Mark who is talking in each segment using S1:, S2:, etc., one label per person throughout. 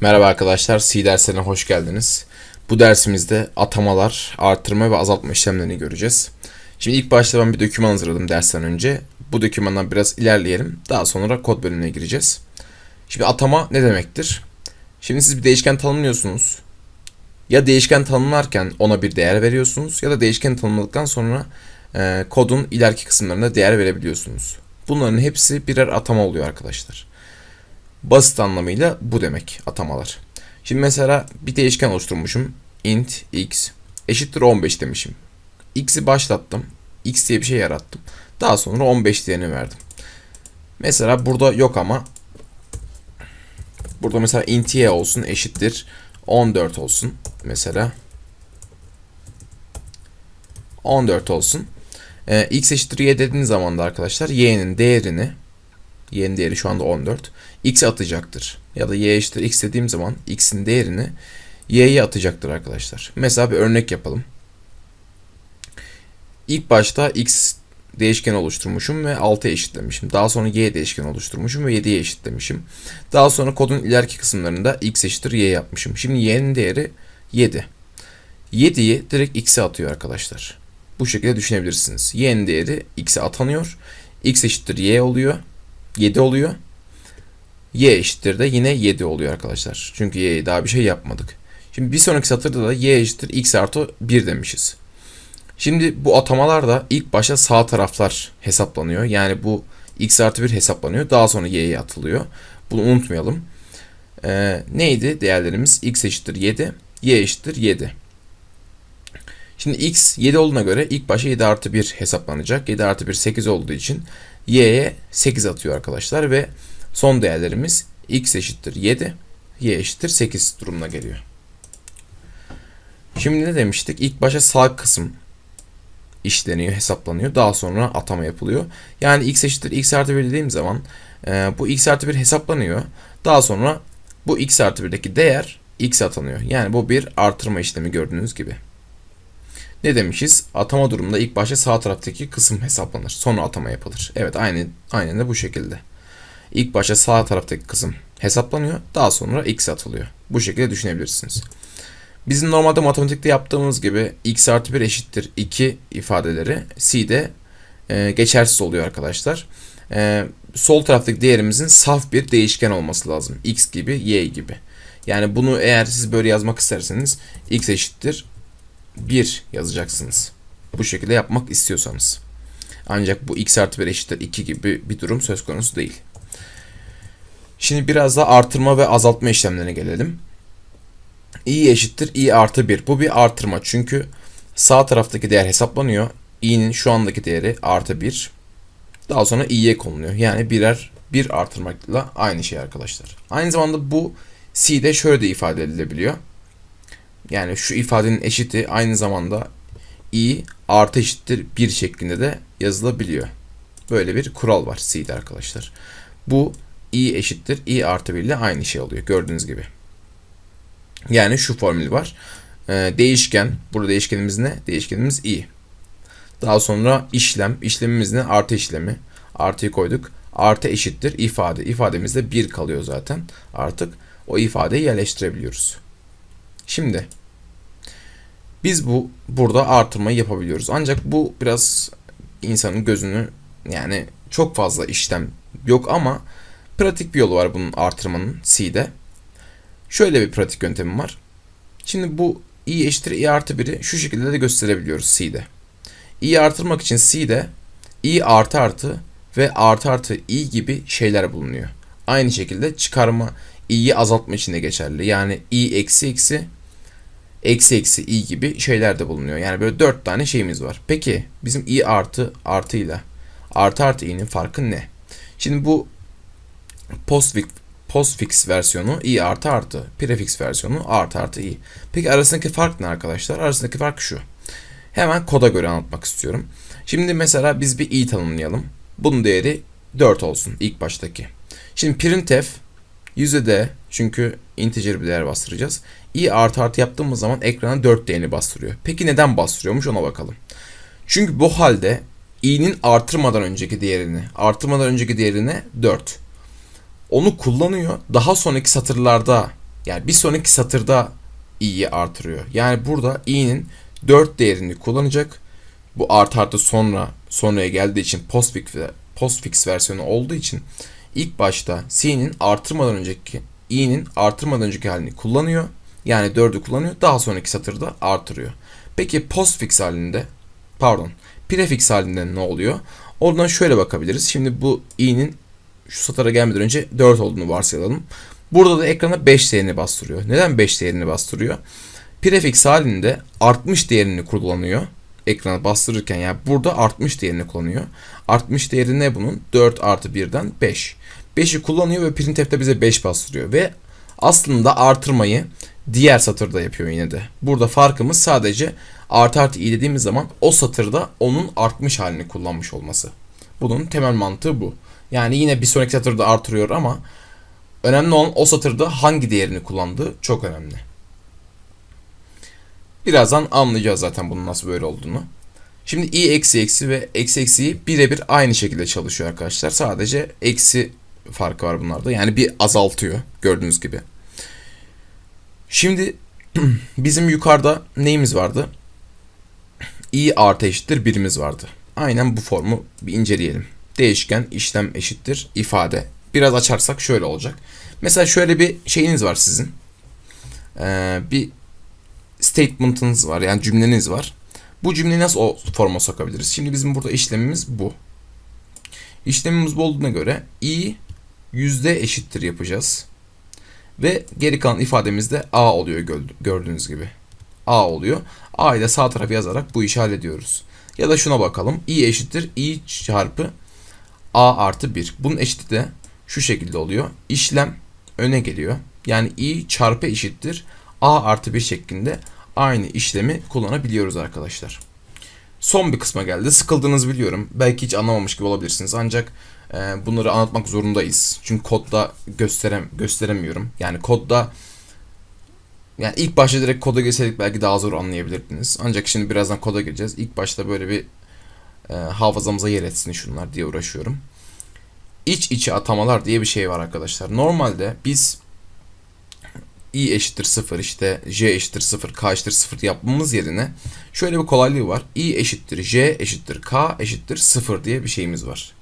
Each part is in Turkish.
S1: Merhaba arkadaşlar, C derslerine hoş geldiniz. Bu dersimizde atamalar, artırma ve azaltma işlemlerini göreceğiz. Şimdi ilk başta ben bir doküman hazırladım dersten önce. Bu dokümandan biraz ilerleyelim. Daha sonra kod bölümüne gireceğiz. Şimdi atama ne demektir? Şimdi siz bir değişken tanımlıyorsunuz. Ya değişken tanımlarken ona bir değer veriyorsunuz ya da değişken tanımladıktan sonra e, kodun ileriki kısımlarında değer verebiliyorsunuz. Bunların hepsi birer atama oluyor arkadaşlar. Basit anlamıyla bu demek atamalar. Şimdi mesela bir değişken oluşturmuşum. int x eşittir 15 demişim. x'i başlattım. x diye bir şey yarattım. Daha sonra 15 değerini verdim. Mesela burada yok ama burada mesela int y olsun eşittir 14 olsun mesela 14 olsun. Ee, x eşittir y dediğiniz zaman da arkadaşlar y'nin değerini y'nin değeri şu anda 14 x atacaktır. Ya da y eşittir x dediğim zaman x'in değerini y'ye atacaktır arkadaşlar. Mesela bir örnek yapalım. İlk başta x değişken oluşturmuşum ve 6'ya eşitlemişim. Daha sonra y değişken oluşturmuşum ve 7'ye eşitlemişim. Daha sonra kodun ileriki kısımlarında x eşittir y yapmışım. Şimdi y'nin değeri 7. 7'yi direkt x'e atıyor arkadaşlar. Bu şekilde düşünebilirsiniz. y'nin değeri x'e atanıyor. x eşittir y oluyor. 7 oluyor. Y eşittir de yine 7 oluyor arkadaşlar. Çünkü y'ye daha bir şey yapmadık. Şimdi bir sonraki satırda da y eşittir x artı 1 demişiz. Şimdi bu atamalarda ilk başta sağ taraflar hesaplanıyor. Yani bu x artı 1 hesaplanıyor. Daha sonra y'ye atılıyor. Bunu unutmayalım. Ee, neydi değerlerimiz? x eşittir 7, y eşittir 7. Şimdi x 7 olduğuna göre ilk başta 7 artı 1 hesaplanacak. 7 artı 1 8 olduğu için y'ye 8 atıyor arkadaşlar ve son değerlerimiz x eşittir 7, y eşittir 8 durumuna geliyor. Şimdi ne demiştik? İlk başta sağ kısım işleniyor, hesaplanıyor. Daha sonra atama yapılıyor. Yani x eşittir x artı 1 dediğim zaman e, bu x artı 1 hesaplanıyor. Daha sonra bu x artı 1'deki değer x atanıyor. Yani bu bir artırma işlemi gördüğünüz gibi. Ne demişiz? Atama durumunda ilk başta sağ taraftaki kısım hesaplanır. Sonra atama yapılır. Evet aynı, aynen de bu şekilde. İlk başta sağ taraftaki kısım hesaplanıyor. Daha sonra x atılıyor. Bu şekilde düşünebilirsiniz. Bizim normalde matematikte yaptığımız gibi x artı 1 eşittir 2 ifadeleri C'de e, geçersiz oluyor arkadaşlar. E, sol taraftaki değerimizin saf bir değişken olması lazım. x gibi, y gibi. Yani bunu eğer siz böyle yazmak isterseniz x eşittir 1 yazacaksınız. Bu şekilde yapmak istiyorsanız. Ancak bu x artı 1 eşittir 2 gibi bir durum söz konusu değil. Şimdi biraz da artırma ve azaltma işlemlerine gelelim. i eşittir i artı 1. Bu bir artırma çünkü sağ taraftaki değer hesaplanıyor. i'nin şu andaki değeri artı 1. Daha sonra i'ye konuluyor. Yani birer bir artırmakla aynı şey arkadaşlar. Aynı zamanda bu c'de şöyle de ifade edilebiliyor. Yani şu ifadenin eşiti aynı zamanda i artı eşittir 1 şeklinde de yazılabiliyor. Böyle bir kural var C'de arkadaşlar. Bu i eşittir i artı 1 ile aynı şey oluyor gördüğünüz gibi. Yani şu formül var. Ee, değişken, burada değişkenimiz ne? Değişkenimiz i. Daha sonra işlem, işlemimiz ne? Artı işlemi. Artıyı koyduk. Artı eşittir ifade. İfademizde 1 kalıyor zaten. Artık o ifadeyi yerleştirebiliyoruz. Şimdi biz bu burada artırmayı yapabiliyoruz. Ancak bu biraz insanın gözünü yani çok fazla işlem yok ama pratik bir yolu var bunun artırmanın C'de. Şöyle bir pratik yöntemi var. Şimdi bu i eşittir i artı 1'i şu şekilde de gösterebiliyoruz C'de. i artırmak için C'de i artı artı ve artı artı i gibi şeyler bulunuyor. Aynı şekilde çıkarma i'yi azaltma için de geçerli. Yani i eksi eksi eksi eksi i gibi şeyler de bulunuyor. Yani böyle dört tane şeyimiz var. Peki bizim i artı artıyla artı artı i'nin farkı ne? Şimdi bu postfix, postfix versiyonu i artı artı. Prefix versiyonu artı artı i. Peki arasındaki fark ne arkadaşlar? Arasındaki fark şu. Hemen koda göre anlatmak istiyorum. Şimdi mesela biz bir i tanımlayalım. Bunun değeri 4 olsun ilk baştaki. Şimdi printf de çünkü integer bir değer bastıracağız. i artı artı yaptığımız zaman ekrana 4 değerini bastırıyor. Peki neden bastırıyormuş ona bakalım. Çünkü bu halde i'nin artırmadan önceki değerini, artırmadan önceki değerini 4. Onu kullanıyor. Daha sonraki satırlarda Yani bir sonraki satırda i'yi artırıyor. Yani burada i'nin 4 değerini kullanacak. Bu artı artı sonra sonraya geldiği için postfix, postfix versiyonu olduğu için ilk başta c'nin artırmadan önceki i'nin artırmadan önceki halini kullanıyor. Yani 4'ü kullanıyor. Daha sonraki satırda artırıyor. Peki postfix halinde pardon prefix halinde ne oluyor? Oradan şöyle bakabiliriz. Şimdi bu i'nin şu satıra gelmeden önce 4 olduğunu varsayalım. Burada da ekrana 5 değerini bastırıyor. Neden 5 değerini bastırıyor? Prefix halinde artmış değerini kullanıyor. Ekrana bastırırken yani burada artmış değerini kullanıyor. Artmış değeri ne bunun? 4 artı 1'den 5. 5'i kullanıyor ve printf'te bize 5 bastırıyor. Ve aslında artırmayı diğer satırda yapıyor yine de. Burada farkımız sadece artı artı i dediğimiz zaman o satırda onun artmış halini kullanmış olması. Bunun temel mantığı bu. Yani yine bir sonraki satırda artırıyor ama önemli olan o satırda hangi değerini kullandığı çok önemli. Birazdan anlayacağız zaten bunun nasıl böyle olduğunu. Şimdi i eksi eksi ve eksi eksiyi birebir aynı şekilde çalışıyor arkadaşlar. Sadece eksi farkı var bunlarda. Yani bir azaltıyor gördüğünüz gibi. Şimdi bizim yukarıda neyimiz vardı? i artı eşittir birimiz vardı. Aynen bu formu bir inceleyelim. Değişken işlem eşittir ifade. Biraz açarsak şöyle olacak. Mesela şöyle bir şeyiniz var sizin. Ee, bir statement'ınız var yani cümleniz var. Bu cümleyi nasıl o forma sokabiliriz? Şimdi bizim burada işlemimiz bu. İşlemimiz bu olduğuna göre i yüzde eşittir yapacağız. Ve geri kalan ifademiz de a oluyor gördüğünüz gibi. a oluyor. a'yı da sağ tarafa yazarak bu işi hallediyoruz. Ya da şuna bakalım. i eşittir i çarpı a artı 1. Bunun eşiti de şu şekilde oluyor. İşlem öne geliyor. Yani i çarpı eşittir a artı 1 şeklinde aynı işlemi kullanabiliyoruz arkadaşlar. Son bir kısma geldi. Sıkıldığınızı biliyorum. Belki hiç anlamamış gibi olabilirsiniz. Ancak e, bunları anlatmak zorundayız. Çünkü kodda gösterem gösteremiyorum. Yani kodda yani ilk başta direkt koda girseydik belki daha zor anlayabilirdiniz. Ancak şimdi birazdan koda gireceğiz. İlk başta böyle bir e, hafızamıza yer etsin şunlar diye uğraşıyorum. İç içe atamalar diye bir şey var arkadaşlar. Normalde biz i eşittir 0 işte j eşittir 0 k eşittir 0 yapmamız yerine şöyle bir kolaylığı var. i eşittir j eşittir k eşittir 0 diye bir şeyimiz var.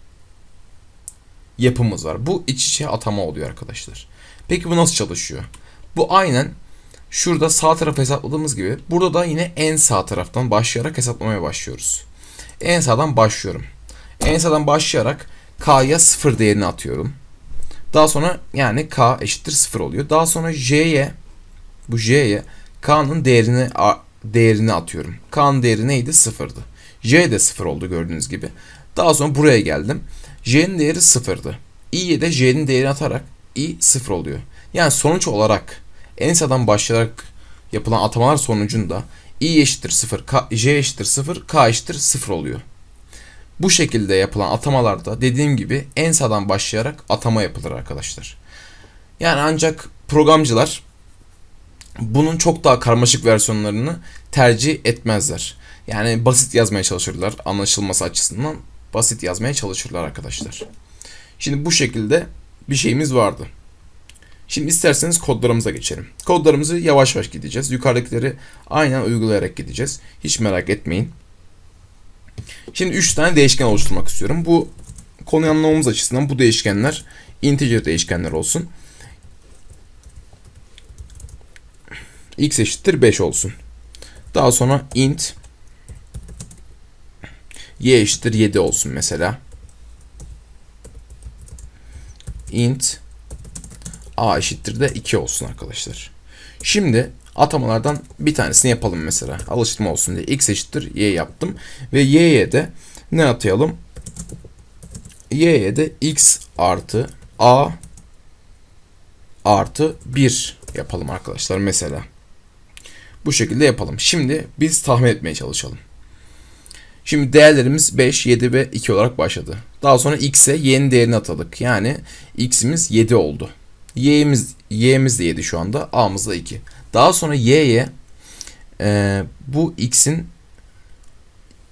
S1: Yapımız var. Bu iç içe atama oluyor arkadaşlar. Peki bu nasıl çalışıyor? Bu aynen şurada sağ tarafı hesapladığımız gibi burada da yine en sağ taraftan başlayarak hesaplamaya başlıyoruz. En sağdan başlıyorum. En sağdan başlayarak k'ya 0 değerini atıyorum. Daha sonra yani k eşittir 0 oluyor. Daha sonra j'ye bu j'ye k'nın değerini değerini atıyorum. K'nın değeri neydi? 0'dı. j de 0 oldu gördüğünüz gibi. Daha sonra buraya geldim. j'nin değeri 0'dı. i'ye de j'nin değerini atarak i 0 oluyor. Yani sonuç olarak en sağdan başlayarak yapılan atamalar sonucunda i eşittir 0, k, j eşittir 0, k eşittir 0 oluyor. Bu şekilde yapılan atamalarda dediğim gibi en sağdan başlayarak atama yapılır arkadaşlar. Yani ancak programcılar bunun çok daha karmaşık versiyonlarını tercih etmezler. Yani basit yazmaya çalışırlar anlaşılması açısından basit yazmaya çalışırlar arkadaşlar. Şimdi bu şekilde bir şeyimiz vardı. Şimdi isterseniz kodlarımıza geçelim. Kodlarımızı yavaş yavaş gideceğiz. Yukarıdakileri aynen uygulayarak gideceğiz. Hiç merak etmeyin. Şimdi 3 tane değişken oluşturmak istiyorum. Bu konuyu anlamamız açısından bu değişkenler integer değişkenler olsun. x eşittir 5 olsun. Daha sonra int y eşittir 7 olsun mesela. int a eşittir de 2 olsun arkadaşlar. Şimdi atamalardan bir tanesini yapalım mesela. Alıştırma olsun diye. X eşittir Y yaptım. Ve Y'ye de ne atayalım? Y'ye de X artı A artı 1 yapalım arkadaşlar mesela. Bu şekilde yapalım. Şimdi biz tahmin etmeye çalışalım. Şimdi değerlerimiz 5, 7 ve 2 olarak başladı. Daha sonra x'e y'nin değerini atadık. Yani x'imiz 7 oldu. Y'imiz y'imiz de 7 şu anda. a'mız da 2. Daha sonra y'ye e, bu x'in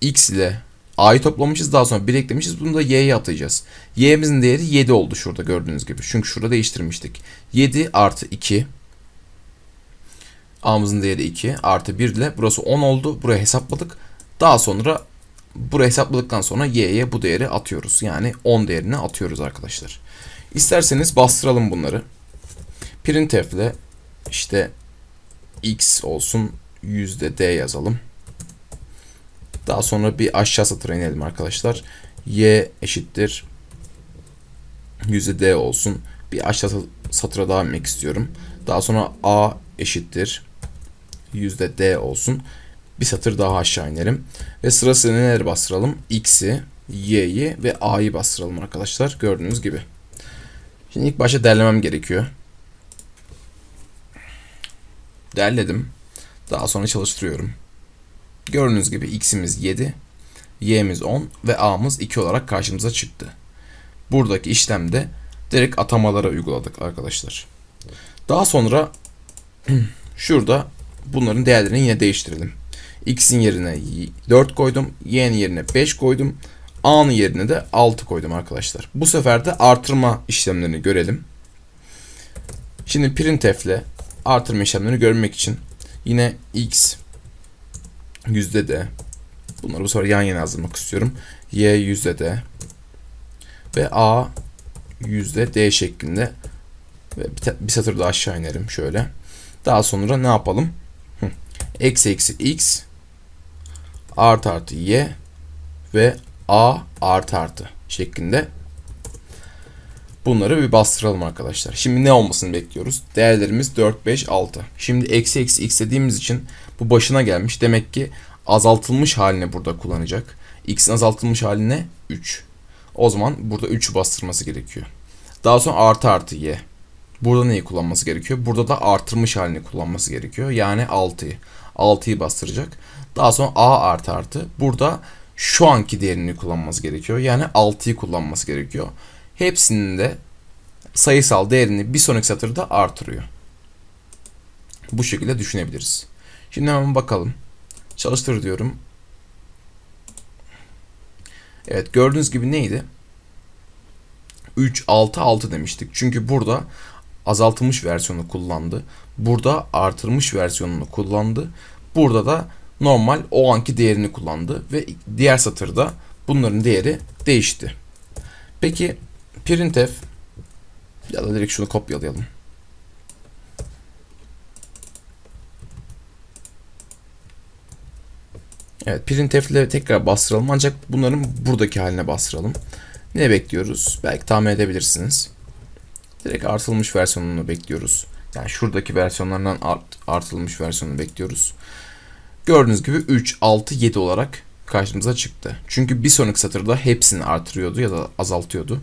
S1: x ile a'yı toplamışız. Daha sonra 1 eklemişiz. Bunu da y'ye atacağız. y'mizin değeri 7 oldu şurada gördüğünüz gibi. Çünkü şurada değiştirmiştik. 7 artı 2 A'mızın değeri 2 artı 1 ile burası 10 oldu. Buraya hesapladık. Daha sonra buraya hesapladıktan sonra y'ye bu değeri atıyoruz. Yani 10 değerini atıyoruz arkadaşlar. İsterseniz bastıralım bunları. Printf ile işte x olsun yüzde d yazalım. Daha sonra bir aşağı satıra inelim arkadaşlar. y eşittir yüzde d olsun. Bir aşağı satıra daha inmek istiyorum. Daha sonra a eşittir yüzde d olsun. Bir satır daha aşağı inelim. Ve sırasını neleri bastıralım? X'i, Y'yi ve A'yı bastıralım arkadaşlar. Gördüğünüz gibi. Şimdi ilk başta derlemem gerekiyor. Derledim. Daha sonra çalıştırıyorum. Gördüğünüz gibi X'imiz 7, Y'miz 10 ve A'mız 2 olarak karşımıza çıktı. Buradaki işlemde direkt atamalara uyguladık arkadaşlar. Daha sonra şurada bunların değerlerini yine değiştirelim. X'in yerine 4 koydum. Y'nin yerine 5 koydum. A'nın yerine de 6 koydum arkadaşlar. Bu sefer de artırma işlemlerini görelim. Şimdi printf ile artırma işlemlerini görmek için yine x yüzde d bunları bu sefer yan yana yazmak istiyorum. y yüzde d ve a yüzde d şeklinde ve bir satır daha aşağı inerim şöyle. Daha sonra ne yapalım? Eksi eksi x artı artı y ve a artı artı şeklinde bunları bir bastıralım arkadaşlar. Şimdi ne olmasını bekliyoruz? Değerlerimiz 4, 5, 6. Şimdi eksi eksi x dediğimiz için bu başına gelmiş. Demek ki azaltılmış haline burada kullanacak. x'in azaltılmış haline 3. O zaman burada 3'ü bastırması gerekiyor. Daha sonra artı artı y. Burada neyi kullanması gerekiyor? Burada da artırmış halini kullanması gerekiyor. Yani 6'yı. 6'yı bastıracak. Daha sonra a artı artı. Burada şu anki değerini kullanması gerekiyor. Yani 6'yı kullanması gerekiyor. Hepsinin de sayısal değerini bir sonraki satırda artırıyor. Bu şekilde düşünebiliriz. Şimdi hemen bakalım. Çalıştır diyorum. Evet gördüğünüz gibi neydi? 3, 6, 6 demiştik. Çünkü burada azaltılmış versiyonu kullandı. Burada artırmış versiyonunu kullandı. Burada da normal o anki değerini kullandı ve diğer satırda bunların değeri değişti. Peki printf ya da direkt şunu kopyalayalım. Evet printf tekrar bastıralım ancak bunların buradaki haline bastıralım. Ne bekliyoruz? Belki tahmin edebilirsiniz. Direkt artılmış versiyonunu bekliyoruz. Yani şuradaki versiyonlardan art, artılmış versiyonunu bekliyoruz. Gördüğünüz gibi 3, 6, 7 olarak karşımıza çıktı. Çünkü bir sonraki satırda hepsini artırıyordu ya da azaltıyordu.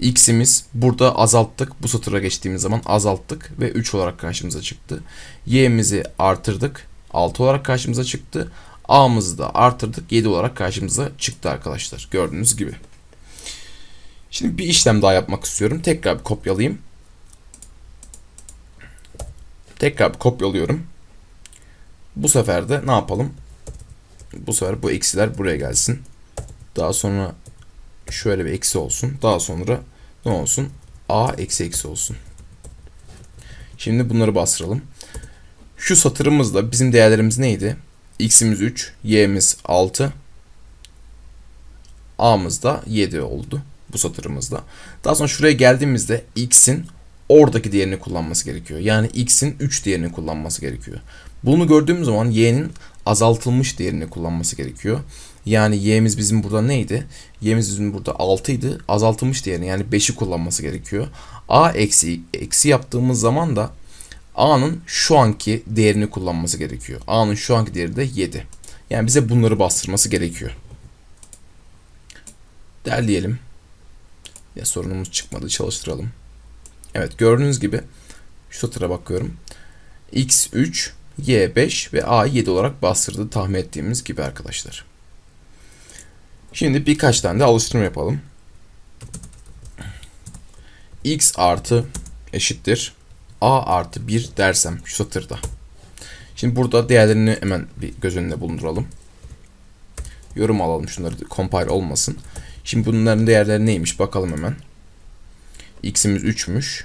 S1: X'imiz burada azalttık. Bu satıra geçtiğimiz zaman azalttık ve 3 olarak karşımıza çıktı. Y'mizi artırdık. 6 olarak karşımıza çıktı. A'mızı da artırdık. 7 olarak karşımıza çıktı arkadaşlar. Gördüğünüz gibi. Şimdi bir işlem daha yapmak istiyorum. Tekrar bir kopyalayayım. Tekrar bir kopyalıyorum. Bu sefer de ne yapalım? Bu sefer bu eksiler buraya gelsin. Daha sonra şöyle bir eksi olsun. Daha sonra ne olsun? A eksi eksi olsun. Şimdi bunları bastıralım. Şu satırımızda bizim değerlerimiz neydi? X'imiz 3, Y'miz 6, A'mız da 7 oldu bu satırımızda. Daha sonra şuraya geldiğimizde x'in oradaki değerini kullanması gerekiyor. Yani x'in 3 değerini kullanması gerekiyor. Bunu gördüğümüz zaman y'nin azaltılmış değerini kullanması gerekiyor. Yani y'miz bizim burada neydi? Y'miz bizim burada 6 idi. Azaltılmış değerini yani 5'i kullanması gerekiyor. a eksi eksi yaptığımız zaman da a'nın şu anki değerini kullanması gerekiyor. a'nın şu anki değeri de 7. Yani bize bunları bastırması gerekiyor. Derleyelim. Ya sorunumuz çıkmadı. Çalıştıralım. Evet gördüğünüz gibi şu satıra bakıyorum. X3, Y5 ve A7 olarak bastırdı tahmin ettiğimiz gibi arkadaşlar. Şimdi birkaç tane de alıştırma yapalım. X artı eşittir A artı 1 dersem şu satırda. Şimdi burada değerlerini hemen bir göz önünde bulunduralım. Yorum alalım şunları compile olmasın. Şimdi bunların değerleri neymiş bakalım hemen. X'imiz 3'müş.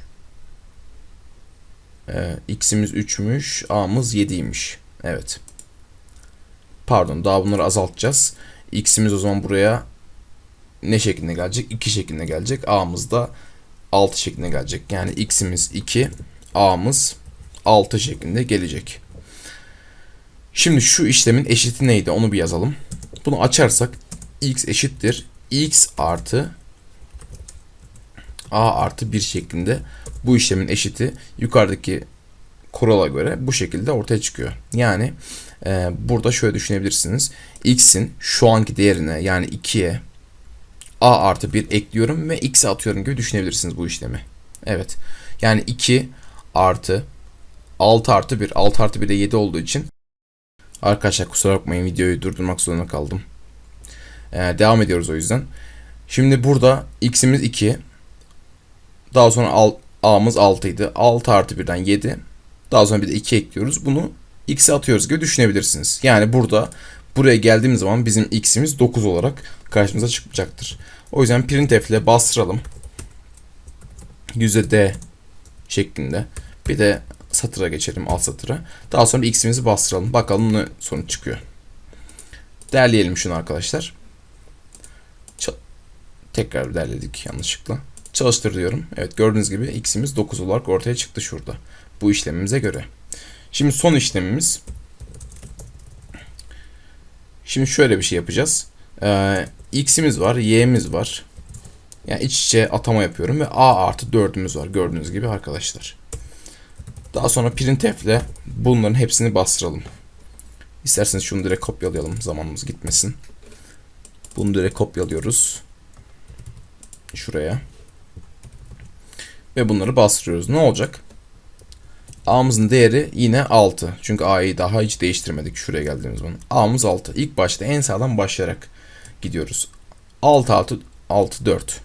S1: Ee, x'imiz 3'müş, a'mız 7'ymiş. Evet. Pardon daha bunları azaltacağız. X'imiz o zaman buraya ne şeklinde gelecek? 2 şeklinde gelecek. A'mız da 6 şeklinde gelecek. Yani x'imiz 2, a'mız 6 şeklinde gelecek. Şimdi şu işlemin eşiti neydi onu bir yazalım. Bunu açarsak x eşittir x artı a artı 1 şeklinde bu işlemin eşiti yukarıdaki kurala göre bu şekilde ortaya çıkıyor. Yani e, burada şöyle düşünebilirsiniz. x'in şu anki değerine yani 2'ye a artı 1 ekliyorum ve x'e atıyorum gibi düşünebilirsiniz bu işlemi. Evet. Yani 2 artı 6 artı 1. 6 artı 1 de 7 olduğu için arkadaşlar kusura bakmayın videoyu durdurmak zorunda kaldım. Ee, devam ediyoruz o yüzden. Şimdi burada x'imiz 2. Daha sonra al, a'mız 6 idi. 6 artı 1'den 7. Daha sonra bir de 2 ekliyoruz. Bunu x'e atıyoruz gibi düşünebilirsiniz. Yani burada buraya geldiğimiz zaman bizim x'imiz 9 olarak karşımıza çıkacaktır. O yüzden printf ile bastıralım. %d şeklinde. Bir de satıra geçelim alt satıra. Daha sonra x'imizi bastıralım. Bakalım ne sonuç çıkıyor. Derleyelim şunu arkadaşlar. Tekrar derledik yanlışlıkla. Çalıştır diyorum. Evet gördüğünüz gibi x'imiz 9 olarak ortaya çıktı şurada. Bu işlemimize göre. Şimdi son işlemimiz. Şimdi şöyle bir şey yapacağız. Ee, x'imiz var, y'miz var. Yani iç içe atama yapıyorum ve a artı 4'ümüz var gördüğünüz gibi arkadaşlar. Daha sonra printf ile bunların hepsini bastıralım. İsterseniz şunu direkt kopyalayalım zamanımız gitmesin. Bunu direkt kopyalıyoruz. Şuraya. Ve bunları bastırıyoruz. Ne olacak? A'mızın değeri yine 6. Çünkü A'yı daha hiç değiştirmedik şuraya geldiğimiz zaman. A'mız 6. İlk başta en sağdan başlayarak gidiyoruz. 6 6 6 4.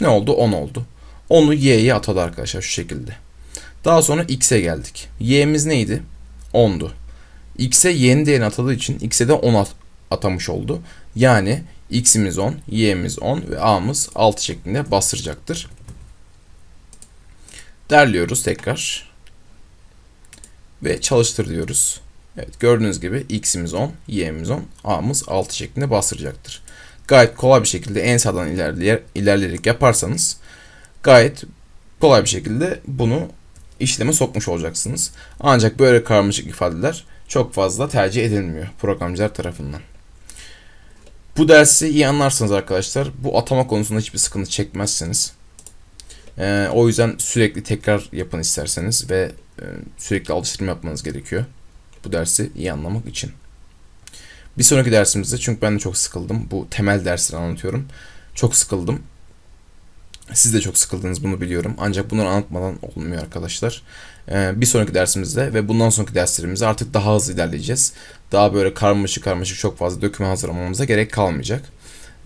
S1: Ne oldu? 10 oldu. 10'u y'ye atadı arkadaşlar şu şekilde. Daha sonra x'e geldik. y'miz neydi? 10'du. x'e y'nin değerini atadığı için x'e de 10 at- atamış oldu. Yani x'imiz 10, y'miz 10 ve a'mız 6 şeklinde bastıracaktır. Derliyoruz tekrar. Ve çalıştır diyoruz. Evet gördüğünüz gibi x'imiz 10, y'miz 10, a'mız 6 şeklinde bastıracaktır. Gayet kolay bir şekilde en sağdan ilerleyer, ilerleyerek yaparsanız gayet kolay bir şekilde bunu işleme sokmuş olacaksınız. Ancak böyle karmaşık ifadeler çok fazla tercih edilmiyor programcılar tarafından. Bu dersi iyi anlarsanız arkadaşlar bu atama konusunda hiçbir sıkıntı çekmezsiniz. Ee, o yüzden sürekli tekrar yapın isterseniz ve e, sürekli alıştırma yapmanız gerekiyor. Bu dersi iyi anlamak için. Bir sonraki dersimizde çünkü ben de çok sıkıldım. Bu temel dersleri anlatıyorum. Çok sıkıldım. Siz de çok sıkıldınız bunu biliyorum. Ancak bunları anlatmadan olmuyor arkadaşlar. Ee, bir sonraki dersimizde ve bundan sonraki derslerimizde artık daha hızlı ilerleyeceğiz. Daha böyle karmaşık karmaşık çok fazla doküman hazırlamamıza gerek kalmayacak.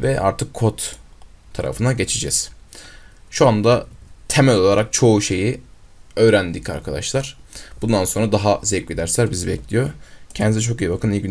S1: Ve artık kod tarafına geçeceğiz. Şu anda temel olarak çoğu şeyi öğrendik arkadaşlar. Bundan sonra daha zevkli dersler bizi bekliyor. Kendinize çok iyi bakın. İyi günler.